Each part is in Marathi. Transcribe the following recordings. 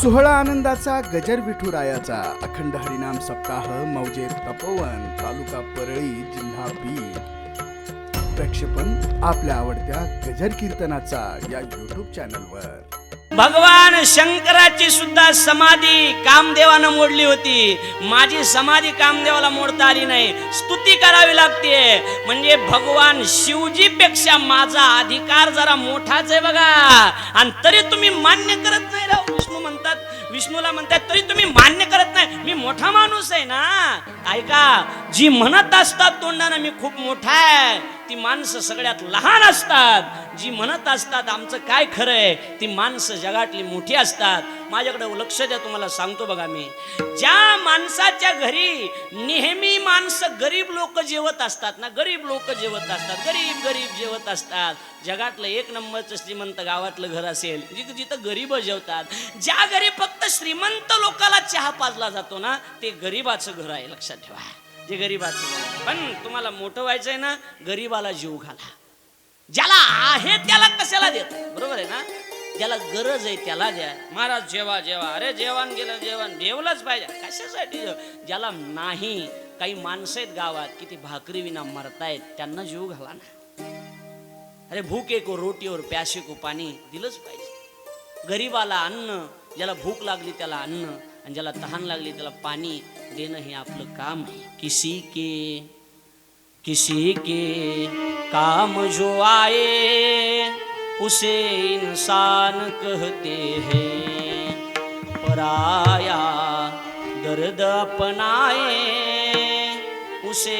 सोहळा आनंदाचा गजर विठुरायाचा. अखंड हरिनाम सप्ताह मौजे तपोवन तालुका परळी जिल्हा बीड. प्रक्षेपण आपल्या आवडत्या गजर कीर्तनाचा या युट्यूब चॅनलवर भगवान शंकराची सुद्धा समाधी कामदेवानं मोडली होती. माझी समाधी कामदेवाला मोडता आली नाही. स्तुती करावी लागते. म्हणजे भगवान शिवजी पेक्षा माझा अधिकार जरा मोठाच आहे बघा. आणि तरी तुम्ही मान्य करत नाही राहू. विष्णूला म्हणतात तरी तुम्ही मान्य करत नाही. मी मोठा माणूस आहे ना. ऐका जी म्हणत असतात तोंडानं मी खूप मोठा आहे. ती माणसं सगळ्यात लहान असतात. जी म्हणत असतात आमचं काय खरं आहे? ती माणसं जगातली मोठी असतात. माझ्याकडे लक्ष द्या तुम्हाला सांगतो बघा मी. ज्या माणसाच्या घरी नेहमी माणसं गरीब लोक जेवत असतात ना गरीब लोक जेवत असतात गरीब गरीब जेवत असतात. जगातलं एक नंबरचं श्रीमंत गावातलं घर असेल जिथं जिथं गरीब जेवतात. ज्या घरी फक्त श्रीमंत लोकाला चहा पाजला जातो ना ते गरीबाचं घर आहे लक्षात ठेवा. जे गरीबाचं पण तुम्हाला मोठं व्हायचंय ना गरीबाला जीव घाला. ज्याला आहे त्याला कशाला देत? बरोबर आहे ना? ज्याला गरज आहे त्याला द्या. महाराज जेवा जेवा. अरे जेवण गेलं जेवण. जेवलंच पाहिजे. कशासाठी ज्याला नाही काही माणसं आहेत गावात की ती भाकरी विना मरतायत त्यांना जीव घाला ना. अरे भूक एक रोटीवर प्याशे को पाणी दिलंच पाहिजे. गरीबाला अन्न ज्याला भूक लागली त्याला अन्न. आणि ज्याला तहान लागली त्याला पाणी देणं हे आपलं काम आहे. किसी के किसी के काम जो आए उसे इंसान कहते हैं। पराया दर्द अपनाए उसे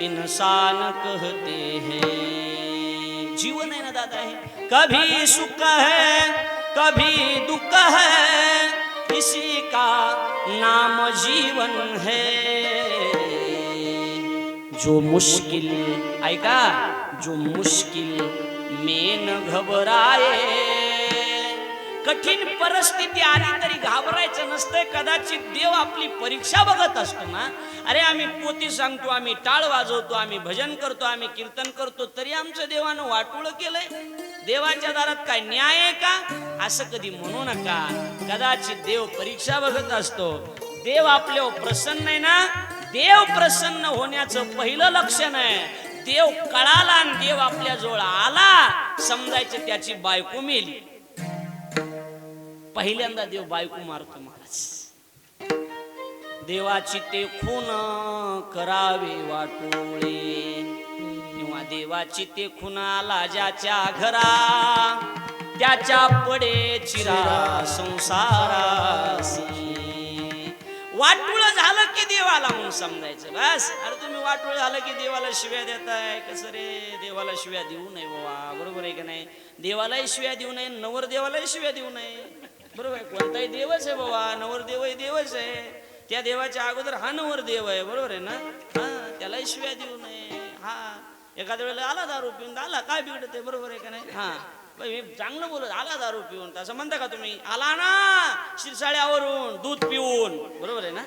इंसान कहते हैं। जीवन है ना दादा है कभी सुख है कभी दुख है इसी का नाम जीवन है। जो मुश्किल ऐका जो मुश्किल में न घबराए। कठीण परिस्थिती आली तरी घाबरायचं नसतंय कदाचित देव आपली परीक्षा बघत असतो ना. अरे आम्ही पोती सांगतो आम्ही टाळ वाजवतो आम्ही भजन करतो आम्ही कीर्तन करतो तरी आमचं देवानं वाटोळ केलंय. देवाच्या दारात काय न्याय आहे का? असं कधी म्हणू नका. कदाचित देव परीक्षा बघत असतो. देव आपल्या प्रसन्न आहे ना? देव प्रसन्न होण्याचं पहिलं लक्षण आहे. देव कळाला आणि देव आपल्या जवळ आला समजायचं त्याची बायको मेली. पहिल्यांदा देव बायको मारतो महाराज देवाची ते खून करावे वाटोळे. किंवा देवाची ते खुणाला ज्याच्या घरा त्याच्या पडे चिरा संसारासी वाटुळ झालं की देवाला म्हणून समजायचं बस. अरे तुम्ही वाटुळ झालं की देवाला शिव्या देताय? कसं रे? देवाला शिव्या देऊ नये बाबा. बरोबर आहे का नाही? देवालाही शिव्या देऊ नये नवर देवालाही शिव्या देऊ नये. बरोबर आहे? कोणताही देवच आहे बाबा. नवर देवही देवच आहे. त्या देवाच्या अगोदर हा नवर देव आहे. बरोबर आहे ना? हा त्यालाही शिव्या देऊ नये. हा. एखाद्या वेळेला आला दारू पिऊन आला काय बिघडत आहे बरोबर आहे का नाही? हा. मी चांगलं बोलत आला दारू पिऊन तसं म्हणता का तुम्ही? आला ना शिरसाळ्यावरून दूध पिऊन. बरोबर आहे ना?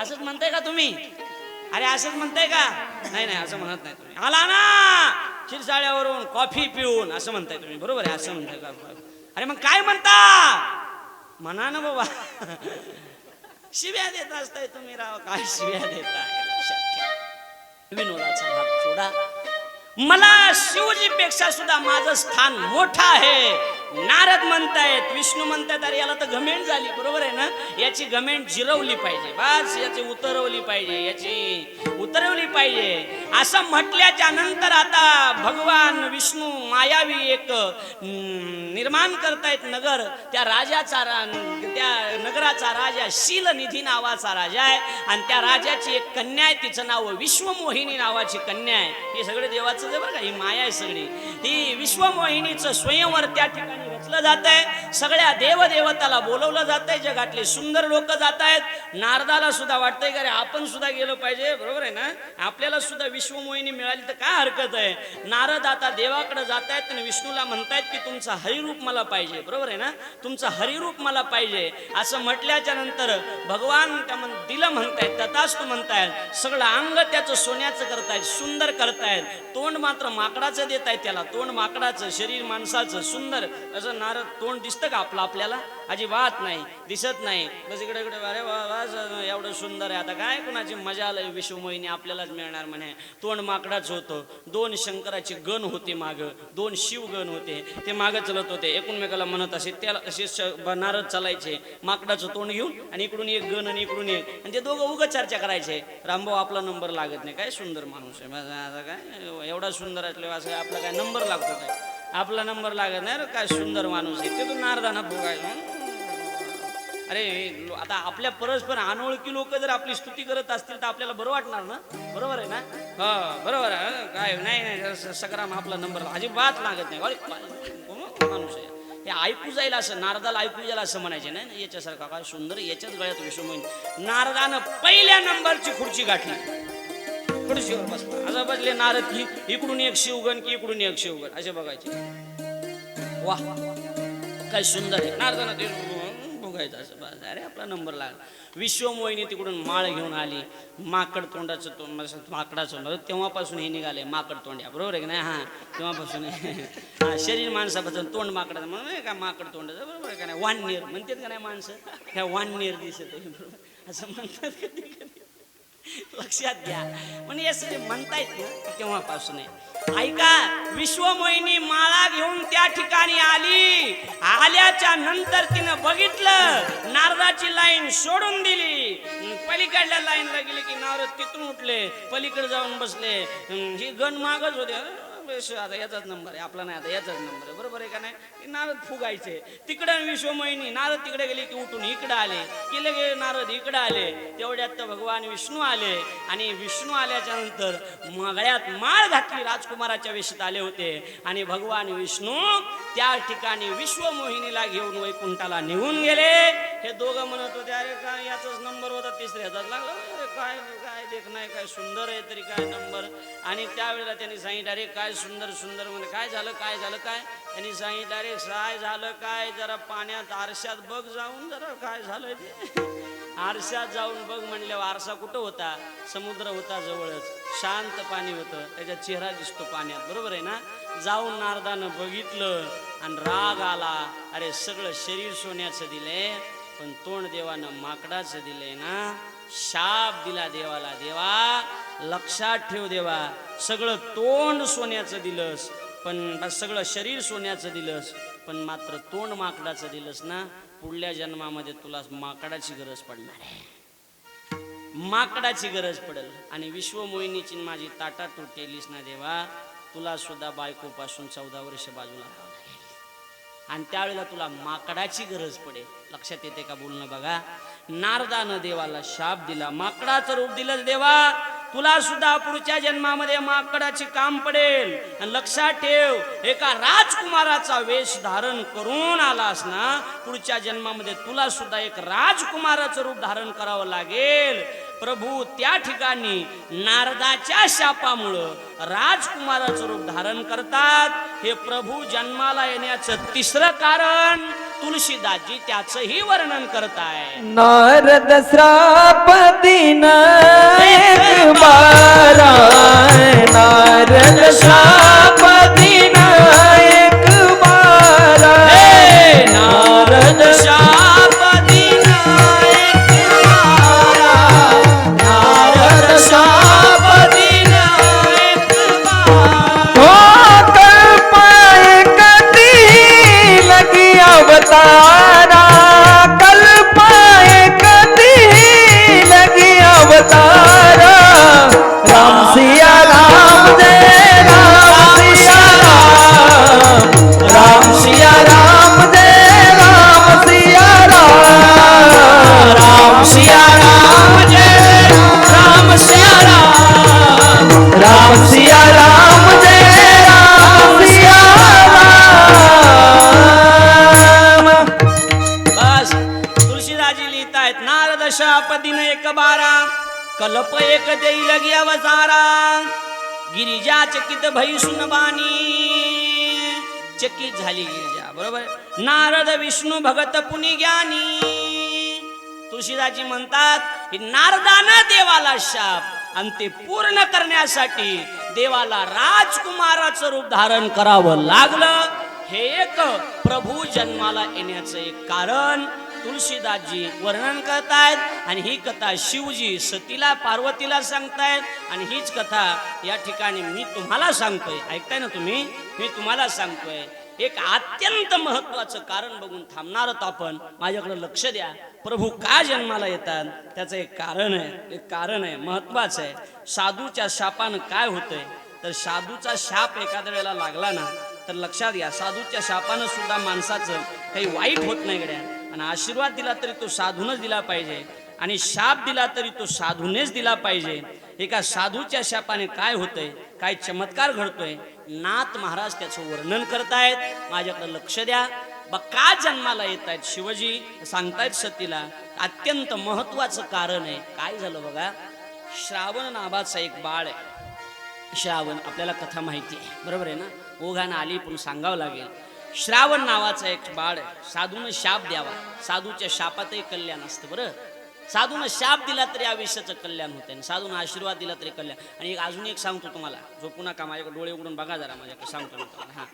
असंच म्हणताय का तुम्ही? अरे असंच म्हणताय का? नाही नाही असं म्हणत नाही तुम्ही. आला ना शिरसाळ्यावरून कॉफी पिऊन असं म्हणताय तुम्ही. बरोबर आहे असं म्हणताय का? अरे मग काय म्हणता? म्हणा ना बाबा. शिव्या देत असताय तुम्ही राव. काय शिव्या देताय? विनोदाचा भाग सोडा. मला शिवजीपेक्षा सुद्धा माझं स्थान मोठं आहे. नारद म्हणतायत विष्णू म्हणतायत अरे याला तर घमेंट झाली. बरोबर आहे ना? याची घमेंट जिरवली पाहिजे. बस याची उतरवली पाहिजे. याची उतरवली पाहिजे. असं म्हटल्याच्या नंतर आता भगवान विष्णू मायावी एक निर्माण करतायत नगर. त्या राजाचा रा- त्या नगराचा राजा शीलनिधी नावाचा राजा आहे. आणि त्या राजाची एक कन्या आहे. तिचं नाव विश्वमोहिनी नावाची कन्या आहे. हे सगळे देवाचं जे बरं का ही माया आहे सगळी. ही विश्वमोहिनीचं स्वयंवर त्या ठिकाणी बोलवलं जात आहे सगळ्या देवदेवताला बोलवलं जात आहे जगातले सुंदर लोक जात आहेत नारदाला सुद्धा वाटतंय का रे आपण सुद्धा गेलो पाहिजे. बरोबर आहे ना? आपल्याला सुद्धा विश्वमोहिनी मिळाली तर काय हरकत आहे? नारद आता देवाकडे जात आहेत आणि विष्णूला म्हणतायत की तुमचं हरिरूप मला पाहिजे. बरोबर आहे ना? तुमचं हरिरूप मला पाहिजे. असं म्हटल्याच्या नंतर भगवान त्या म्हण दिलं म्हणतायत तथास्तु म्हणतायत सगळं अंग त्याचं सोन्याचं करतायत सुंदर करतायत. तोंड मात्र माकडाचं देत आहेत त्याला. तोंड माकडाचं शरीर माणसाचं सुंदर. असं करणार तोंड दिसतं का आपलं आपल्याला? अजिबात नाही दिसत नाही. बस इकडे इकडे अरे वा वा, एवढं सुंदर आहे. आता काय कुणाची मजा आलं? विश्वमोहिनी आपल्यालाच मिळणार म्हणे. तोंड माकडाच होतं. दोन शंकराचे गण होते माग. दोन शिवगण होते. ते मागं चलत होते. एकूणमेकाला म्हणत असे त्याला असे नारद चालायचे. माकडाचं तोंड घेऊन आणि इकडून एक गण आणि इकडून एक. आणि ते दोघं उगं चर्चा करायचे. रामभाऊ आपला नंबर लागत नाही. काय सुंदर माणूस आहे. आता काय? एवढा सुंदर असले असं आपला काय नंबर लागतो काय? आपला नंबर लागत नाही रे काय सुंदर माणूस आहे. ते तो नारदाना भोगाय अरे आता आपल्या परस्पर अनोळखी लोक जर आपली स्तुती करत असतील तर आपल्याला बरं वाटणार ना? बरोबर आहे ना? हो बरोबर आहे. काय नाही नाही सगराम आपला नंबर अजिबात लागत नाही. अरे माणूस आहे? हे ऐकू जाईल असं नारदाला ऐकू जाईल असं म्हणायचे नाही ना याच्यासारखा काय सुंदर याच्याच गळ्यात विश्वमोहिनी नारदानं पहिल्या नंबरची खुर्ची गाठली. कडशीवर बसला असं बसले नारद की इकडून एक शिवगण की इकडून एक शिवगण? असे बघायचे. वा काय सुंदर आहे. नारदाना ते बघायचं असं बस. अरे आपला नंबर लागला. विश्वमोहिनी तिकडून माळ घेऊन आली. माकड तोंडाचं तोंड माकडाचं तोंड तेव्हापासून हे निघाले. माकड तोंड्या. बरोबर आहे की नाही? हां तेव्हापासून हा शरीर माणसापासून तोंड माकडाचं. म्हणून का माकड तोंडाचं? बरोबर आहे का नाही? वाननेर. म्हणतात का नाही माणसं? ह्या वाननेर दिसत आहे बरोबर. असं म्हणतात कधी कधी लक्षात घ्या. म्हणजे असं म्हणतायत ना तेव्हापासून ऐका विश्वमोहिनी माळा घेऊन त्या ठिकाणी आली. आल्याच्यानंतर तिनं बघितलं नारदाची लाईन सोडून दिली. पलीकडल्या लाईनला गेली की नारद तिथून उठले पलीकडे जाऊन बसले. ही गण मागच होते हं, आता याचाच नंबर आहे आपला नाही आता याचाच नंबर आहे. बरोबर आहे का नाही? नारद फुगायचे. तिकडे विश्वमयनी नारद तिकडे गेले की उठून इकडे आले. की लगे नारद इकडे आले. तेवढ्यात तर भगवान विष्णू आले. आणि विष्णू आल्याच्यानंतर मगळ्यात माळ घातली राजकुमाराच्या वेशात आले होते. आणि भगवान विष्णू त्या ठिकाणी विश्वमोहिनीला घेऊन वैकुंठाला निघून गेले. हे दोघं म्हणत होते अरे का याचाच नंबर होता? तिसऱ्याचाच लागला. अरे काय काय देख नाही काय सुंदर आहे तरी काय नंबर. आणि त्यावेळेला त्यांनी सांगितलं अरे काय सुंदर सुंदर. म्हणजे काय झालं काय झालं काय? त्यांनी सांगितलं अरे काय झालं काय? जरा पाण्यात आरशात बघ जाऊन जरा काय झालं ते. आरशात जाऊन बघ म्हणल्यावर आरसा कुठं होता? समुद्र होता जवळच. शांत पाणी होतं. त्याचा चेहरा दिसतो पाण्यात. बरोबर आहे ना? जाऊन नारदानं बघितलं आणि राग आला. अरे सगळं शरीर सोन्याचं दिलंय पण तोंड देवानं माकडाचं दिलंय ना? शाप दिला देवाला देवा लक्षात ठेव देवा सगळं तोंड सोन्याचं दिलंस पण सगळं शरीर सोन्याचं दिलंस पण मात्र तोंड माकडाचं दिलंस ना पुढल्या जन्मामध्ये तुला माकडाची गरज पडणार आहे. माकडाची गरज पडेल आणि विश्वमोहिनीची माझी ताटा तुटेलीस केलीस ना देवा तुला सुद्धा बायकोपासून चौदा वर्ष बाजूला राहावं लागेल. आणि त्यावेळेला तुला माकडाची गरज पडेल. लक्षात येते का बोलणं बघा? नारदानं देवाला शाप दिला माकडाचं रूप दिलं देवा. तुला सुद्धा पुढच्या जन्मामध्ये माकडाचे काम पडेल. लक्षात ठेव एका राजकुमाराचा वेश धारण करून आलास ना पुढच्या जन्मामध्ये तुला सुद्धा एक राजकुमाराचं रूप धारण करावं लागेल. प्रभू त्या ठिकाणी नारदाच्या शापामुळं राजकुमाराचं रूप धारण करतात. हे प्रभू जन्माला येण्याचं तिसरं कारण तुलसीदासजी त्याचंही वर्णन करताय. नारद श्राप दिन एक बारा नारद श्राप आहेत शाप दिन एक बारा कलप एक देई लगी अवतारा. गिरिजा चकित भई सुनबानी चकित झाली गिरिजा बरोबर? नारद विष्णू भगत पुनी ज्ञानी. तुळशीदाजी म्हणतात की नारदानं देवाला शाप आणि ते पूर्ण करण्यासाठी देवाला राजकुमाराचं रूप धारण करावं लागलं. हे एक प्रभू जन्माला येण्याचं एक कारण. तुळशीदासजी वर्णन करतायत आणि ही कथा शिवजी सतीला पार्वतीला सांगतायत. आणि हीच कथा या ठिकाणी मी तुम्हाला सांगतोय. ऐकताय ना तुम्ही? मी तुम्हाला सांगतोय. एक अत्यंत महत्वाचं कारण बघून थांबणार आहोत आपण. माझ्याकडे लक्ष द्या. प्रभू का जन्माला येतात? त्याचं एक कारण आहे. एक कारण आहे. महत्वाचं आहे. साधूच्या शापानं काय होतंय? तर साधूचा शाप एखाद्या वेळेला लागला ना तर लक्षात घ्या. साधूच्या शापानं सुद्धा माणसाचं काही वाईट होत नाही गड्या. आणि आशीर्वाद दिला तरी तो साधूनच दिला पाहिजे. आणि शाप दिला तरी तो साधूनेच दिला पाहिजे. एका साधूच्या शापाने काय होतंय काय चमत्कार घडतोय नाथ महाराज त्याचं वर्णन करतायत. माझ्याकडे लक्ष द्या. बा का जन्माला येत आहेत शिवजी? सांगतायत सतीला अत्यंत महत्वाचं कारण आहे. काय झालं बघा? श्रावण नावाचा एक बाळ आहे. श्रावण आपल्याला कथा माहिती आहे. बरोबर आहे ना? ओघानं आली पण सांगावं लागेल. श्रावण नावाचा एक बाळ साधून शाप द्यावा. साधूच्या शापातही कल्याण असतं बरं. साधून शाप दिला तरी आयुष्याचं कल्याण होतं आणि साधून आशीर्वाद दिला तरी कल्याण. आणि एक अजून एक सांगतो तुम्हाला. झोपू नका माझ्याकडे डोळे उघडून बघा जरा माझ्याकडे सांगतो मी हां.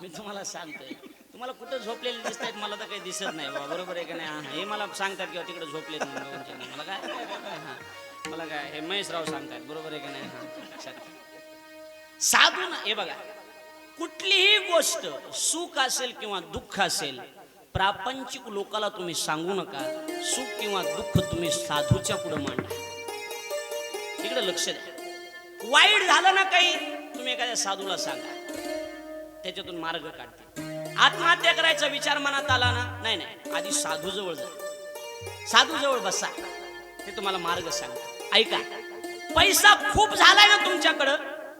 मी तुम्हाला सांगतोय. तुम्हाला कुठं झोपलेले दिसत आहेत मला तर काही दिसत नाही बाबा. बरोबर आहे का नाही? हां हे. मला सांगतात किंवा तिकडे झोपलेत मला काय हां. मला काय हे महेशराव सांगतात. बरोबर आहे का नाही? हां. साधून साधू ना हे बघा. कुठलीही गोष्ट सुख असेल किंवा दुःख असेल प्रापंचिक लोकाला तुम्ही सांगू नका. सुख किंवा दुःख तुम्ही साधूच्या पुढे मांडा. इकडे लक्ष द्या. वाईट झालं ना काही तुम्ही एखाद्या साधूला सांगा. त्याच्यातून मार्ग काढते आत्महत्या करायचा विचार मनात आला ना? नाही नाही. आधी साधू जवळ जा. साधू जवळ बसा. ते तुम्हाला मार्ग सांगा ऐका. पैसा खूप झालाय ना तुमच्याकडं?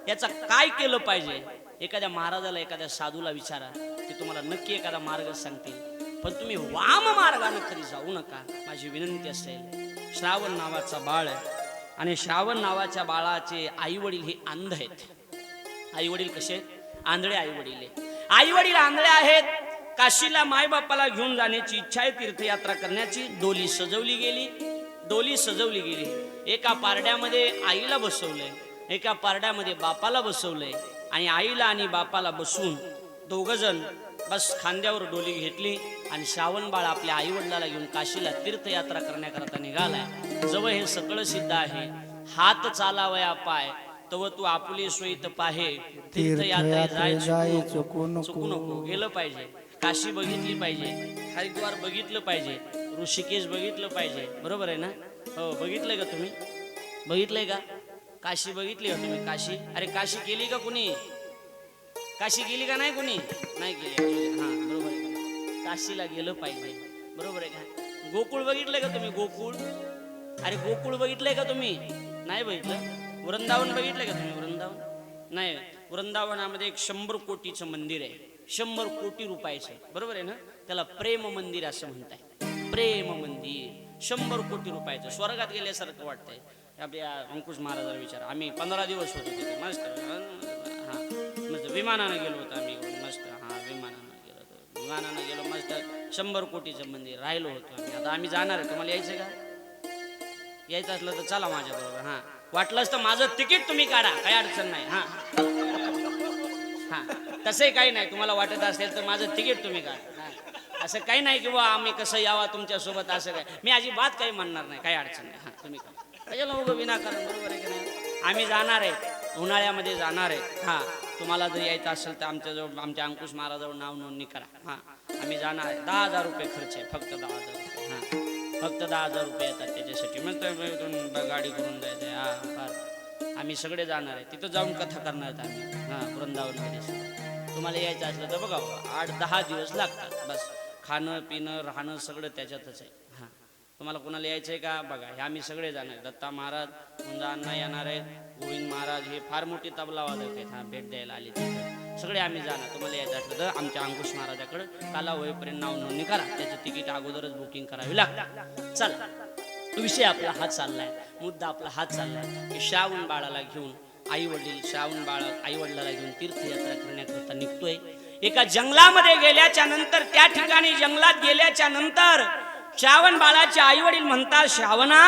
याचा काय केलं पाहिजे? एखाद्या महाराजाला एखाद्या साधूला विचारा. ते तुम्हाला नक्की एखादा मार्ग सांगतील. पण तुम्ही वाम मार्गाने कधी जाऊ नका. माझी विनंती असेल श्रावण नावाचा बाळ आहे. आणि श्रावण नावाच्या बाळाचे आई वडील हे अंध आहेत. आई वडील कसे? आहेत आंधळे आई वडील आई वडील आंधळे आहेत. काशीला मायबापाला घेऊन जाण्याची इच्छा आहे तीर्थयात्रा करण्याची. डोली सजवली गेली. डोली सजवली गेली. एका पारड्यामध्ये आईला बसवलंय. एका पारड्यामध्ये बापाला बसवलंय. आणि आईला आणि बापाला बसवून दोघ जण बस खांद्यावर डोली घेतली आणि श्रावण बाळ आपल्या आई वडिलाला घेऊन काशीला तीर्थयात्रा करण्याकरता निघालाय. जवळ हे सगळं सिद्ध आहे. हात चालावया पाय तव तू आपुले सोयीत पाहे. तीर्थयात्रे जाय जाय चुकू नको. चुकू नको. गेलं पाहिजे. काशी बघितली पाहिजे. हरिद्वार बघितलं पाहिजे. ऋषिकेश बघितलं पाहिजे. बरोबर आहे ना? हो बघितलंय का तुम्ही? बघितलंय का? काशी बघितली का तुम्ही? काशी? अरे काशी केली का कुणी? काशी गेली का नाही कुणी? नाही गेली. हा बरोबर आहे. काशीला गेलं पाहिजे. बरोबर आहे का? गोकुळ बघितलंय का तुम्ही? गोकुळ? अरे गोकुळ बघितलंय का तुम्ही? नाही बघितलं. वृंदावन बघितलंय का तुम्ही? वृंदावन? नाही. वृंदावनामध्ये एक शंभर कोटीचं मंदिर आहे. शंभर कोटी रुपयाचं. बरोबर आहे ना? त्याला प्रेम मंदिर असं म्हणताय प्रेम मंदिर. शंभर कोटी रुपयाचं. स्वर्गात गेल्यासारखं वाटतंय. आपल्या अंकुश महाराजाला विचार. आम्ही पंधरा दिवस होतो तिथे. मस्त. हा. मस्त. विमानानं गेलो होतो आम्ही. मस्त. हा विमानानं गेलो होतो. विमानानं गेलो मस्त. शंभर कोटीचं मंदिर राहिलो होतो आम्ही. आता आम्ही जाणार आहे. तुम्हाला यायचं का? यायचं असलं तर चला माझ्याबरोबर. हां. हा वाटलंच तर माझं तिकीट तुम्ही काढा. काही अडचण नाही. हा. हा. तसंही काही नाही. तुम्हाला वाटत असेल तर माझं तिकीट तुम्ही काढा. असं काही नाही की बुवा आम्ही कसं यावा तुमच्यासोबत असं काय. मी अजिबात काही म्हणणार नाही. काही अडचण नाही. हा तुम्ही काढा. कशाला उगं विनाकारण बरोबर आहे की नाही? आम्ही जाणार आहे. उन्हाळ्यामध्ये जाणार आहे. हा. तुम्हाला जर यायचं असेल तर आमच्याजवळ आमच्या अंकुश महाराजावर नाव नोंदणी करा. हा. आम्ही जाणार आहे. दहा हजार रुपये खर्च आहे. फक्त दहा हजार रुपये. हा. फक्त दहा हजार रुपये येतात त्याच्यासाठी. मग गाडी करून जायचं आहे. हा फार. आम्ही सगळे जाणार आहे. तिथं जाऊन कथा करणार आहेत आम्ही. हां वृंदावनमध्ये. तुम्हाला यायचं असलं तर बघा आठ दहा दिवस लागतात. बस. खाणं पिणं राहणं सगळं त्याच्यातच आहे. तुम्हाला कोणाला यायचं आहे का? बघा हे आम्ही सगळे जाणार दत्ता महाराज मुंजा अण्णा येणार आहेत. गोविंद महाराज हे फार मोठी तबला वादक आहेत. हा भेट द्यायला आले तिथे सगळे आम्ही जाणार. तुम्हाला यायचं असलं तर आमच्या अंकुश महाराजाकडे काला होईपर्यंत नाव नोंदणी करा. त्याचं तिकीट अगोदरच बुकिंग करावी लागतं. चला. विषय आपला हात चाललाय. मुद्दा आपला हात चाललाय की श्रावण बाळाला घेऊन आई वडील श्रावण बाळ आई वडिलाला घेऊन तीर्थयात्रा करण्याकरता निघतोय. एका जंगलामध्ये गेल्याच्यानंतर त्या ठिकाणी जंगलात गेल्याच्यानंतर श्रावण बाळाचे आई वडील म्हणतात श्रावणा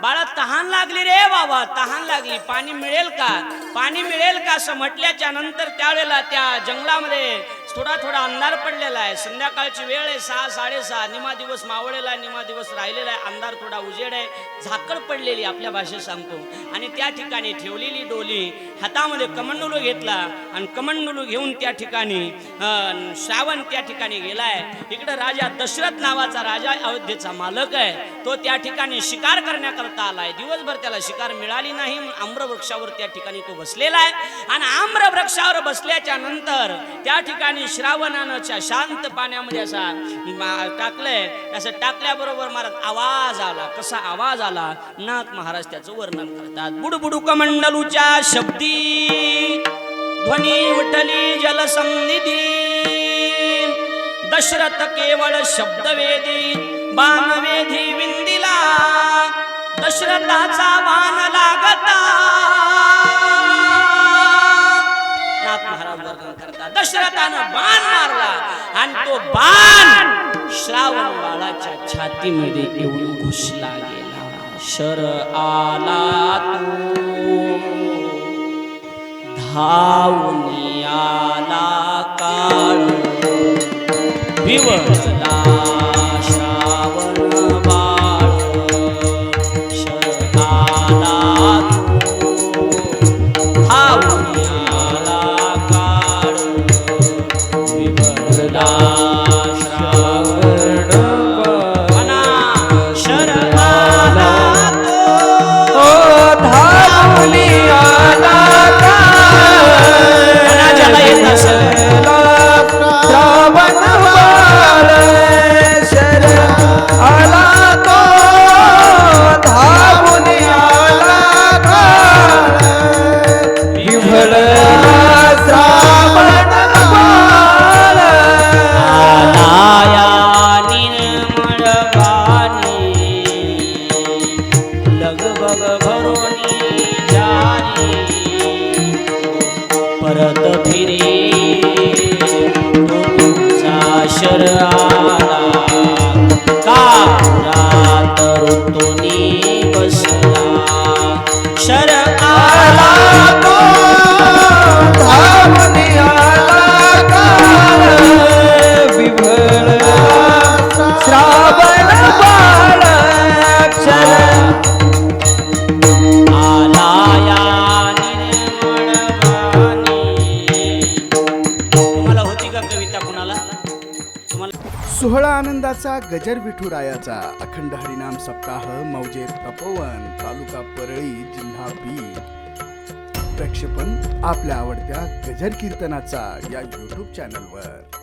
बाळा तहान लागली रे बाबा तहान लागली. पाणी मिळेल का? पाणी मिळेल का? असं म्हटल्याच्या नंतर त्यावेळेला त्या जंगलामध्ये थोडा थोडा अंधार पडलेला आहे. संध्याकाळची वेळ आहे सहा साडेसहा. निमा दिवस मावळलेला आहे निमा दिवस राहिलेला आहे. अंधार थोडा उजेड आहे. झाकड पडलेली आपल्या भाषेत सांगतो. आणि त्या ठिकाणी ठेवलेली डोली हातामध्ये कमंडलू घेतला आणि कमंडलू घेऊन त्या ठिकाणी श्रावण त्या ठिकाणी गेलाय इकडे राजा दशरथ नावाचा राजा अयोध्येचा मालक आहे. तो त्या ठिकाणी शिकार करण्याकरता आलाय दिवसभर त्याला शिकार मिळाली नाही आम्रवृक्षावर त्या ठिकाणी तो बसलेला आहे. आणि आम्रवृक्षावर बसल्याच्या नंतर त्या ठिकाणी श्रावणानं च्या शांत पाण्यामध्ये असा टाकलंय. असं टाकल्याबरोबर महाराज आवाज आला. कसा आवाज आला? नाथ महाराज त्याचं वर्णन करतात. बुडबुडुक मंडलूच्या शब्दी ध्वनी उठली जलसंनिधी. दशरथ केवळ शब्दवेदी बाणवेधी विंदिला. दशरथाचा बाण लागता. नाथ महाराज वर्णन दशरथानं बाण मारला आणि तो बाण श्रावण बाळाच्या छातीमध्ये येऊन घुसला गेला. शर आला तो. धावून आला काळ. विवळला श्रावण गजर विठुरायाचा अखंड हरिनाम सप्ताह मौजे तपोवन तालुका परळी जिल्हा बीड. प्रक्षेपण आपल्या आवडत्या गजर कीर्तनाचा या यूट्यूब चॅनलवर